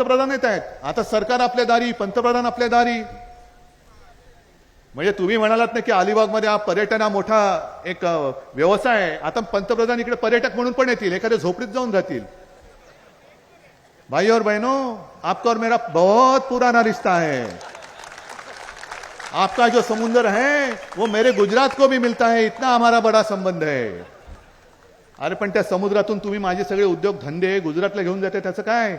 पंतप्रधान येत आहेत. आता सरकार आपल्या दारी पंतप्रधान आपल्या दारी. म्हणजे तुम्ही म्हणालात ना की अलिबागमध्ये हा पर्यटन हा मोठा एक व्यवसाय आहे. आता पंतप्रधान इकडे पर्यटक म्हणून पण येतील एखाद्या झोपडीत जाऊन राहतील. भाई और बहनों आपका और मेरा बहुत पुराना रिश्ता है. आपका जो समुंदर है वो मेरे गुजरात को भी मिलता है इतना हमारा बड़ा संबंध है. अरे पण त्या समुद्रातून तुम्ही माझे सगळे उद्योग धंदे गुजरातला घेऊन जाते त्याचं काय?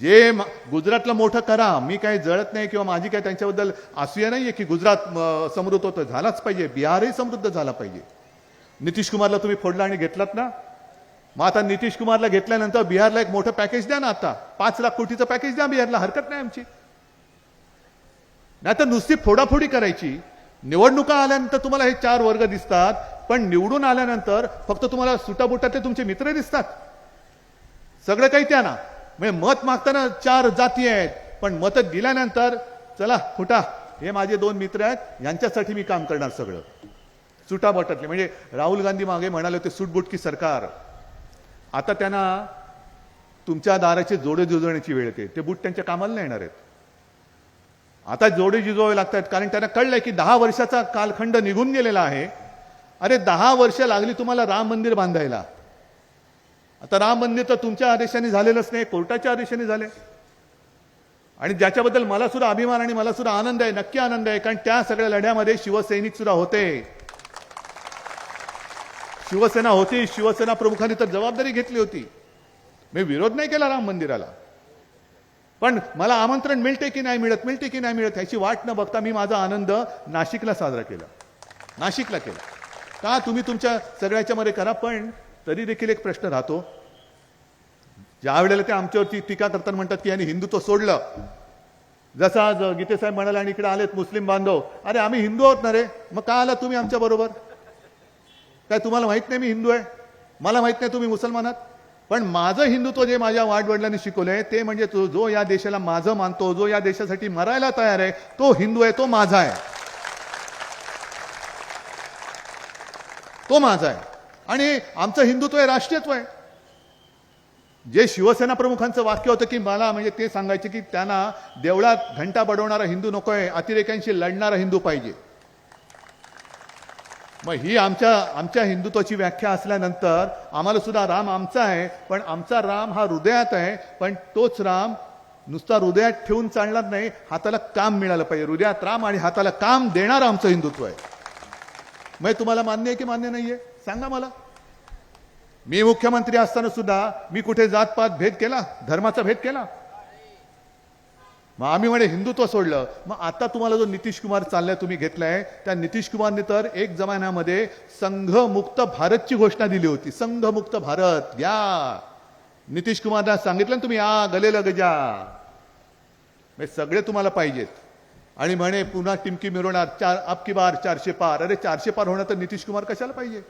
जे गुजरातला मोठं करा मी काही जळत नाही किंवा माझी काय त्यांच्याबद्दल असूया नाहीये की गुजरात समृद्ध होतं झालाच पाहिजे. बिहारही समृद्ध झाला पाहिजे. नितीश कुमारला तुम्ही फोडला आणि घेतलात ना? मग आता नितीश कुमारला घेतल्यानंतर बिहारला एक मोठं पॅकेज द्या ना आता. पाच लाख कोटीचं पॅकेज द्या बिहारला हरकत नाही आमची. नाही तर नुसती फोडाफोडी करायची. निवडणुका आल्यानंतर तुम्हाला हे चार वर्ग दिसतात पण निवडून आल्यानंतर फक्त तुम्हाला सुटाबुटातले तुमचे मित्र दिसतात. सगळं काही त्या ना. म्हणजे मत मागताना चार जाती आहेत. पण मत दिल्यानंतर चला फुटा हे माझे दोन मित्र आहेत यांच्यासाठी मी काम करणार सगळं. सुटाबटातले म्हणजे राहुल गांधी मागे म्हणाले होते सुटबुटकी सरकार. आता त्यांना तुमच्या दाराचे जोडे जुजवण्याची वेळ येते. ते बूट त्यांच्या कामाला नाही येणार आहेत. आता जोडे जुजवावे लागतात कारण त्यांना कळलंय की दहा वर्षाचा कालखंड निघून गेलेला आहे. अरे दहा वर्ष लागली तुम्हाला राम मंदिर बांधायला. आता राम मंदिर तर तुमच्या आदेशाने झालेलंच नाही कोर्टाच्या आदेशाने झाले. आणि ज्याच्याबद्दल मला सुद्धा अभिमान आणि मला सुद्धा आनंद आहे नक्की आनंद आहे कारण त्या सगळ्या लढ्यामध्ये शिवसैनिक सुद्धा होते. शिवसेना होती शिवसेना प्रमुखांनी तर जबाबदारी घेतली होती. मी विरोध नाही केला राम मंदिराला. पण मला आमंत्रण मिळते की नाही मिळत मिळते की नाही मिळत ह्याची वाट न बघता मी माझा आनंद नाशिकला साजरा केला. नाशिकला केला. का? तुम्ही तुमच्या सगळ्याच्यामध्ये करा पण तरी देखील एक प्रश्न राहतो. ज्या वेळेला ते आमच्यावरती टीका करताना म्हणतात की यांनी हिंदुत्व सोडलं. जसं आज गीतेसाहेब म्हणाले आणि इकडे आलेत मुस्लिम बांधव अरे आम्ही हिंदू आहोत ना रे मग का आला तुम्ही आमच्या बरोबर? काय तुम्हाला माहीत नाही मी हिंदू आहे. मला माहीत नाही तुम्ही मुसलमान आहात. पण माझं हिंदुत्व जे माझ्या वाडवडिलांनी शिकवलंय ते म्हणजे तो जो या देशाला माझं मानतो जो या देशासाठी मरायला तयार आहे तो हिंदू आहे तो माझा आहे. तो माझा आहे. आणि आमचं हिंदुत्व आहे राष्ट्रीयत्व आहे. जे शिवसेना प्रमुखांचं वाक्य होतं की मला म्हणजे ते सांगायचे की त्यांना देवळात घंटा बडवणारा हिंदू नको आहे अतिरेक्यांशी लढणारा हिंदू पाहिजे. मग ही आमच्या आमच्या हिंदुत्वाची व्याख्या असल्यानंतर आम्हाला सुद्धा राम आमचा आहे पण आमचा राम हा हृदयात आहे पण तोच राम नुसता हृदयात ठेवून चालणार नाही हाताला काम मिळालं पाहिजे. हृदयात राम आणि हाताला काम देणारं आमचं हिंदुत्व आहे. मग तुम्हाला मान्य आहे की मान्य नाहीये सांगा मला। मी मुख्यमंत्री असताना सुद्धा मी कुठे जातपात भेद केला? धर्माचा भेद केला? मग आम्ही म्हणे हिंदुत्व सोडलं. मग आता तुम्हाला जो नितीश कुमार चाललाय तुम्ही घेतलाय त्या नितीश कुमारने तर एक जमान्यामध्ये संघमुक्त भारतची घोषणा दिली होती. संघमुक्त भारत या नितीश कुमारला सांगितलं ना तुम्ही आ गले लग जा. सगळे तुम्हाला पाहिजेत. आणि म्हणे पुन्हा टिमकी मिरवणार चार अबकी बार चारशे पार. अरे चारशे पार होणार तर नितीश कुमार कशाला पाहिजे?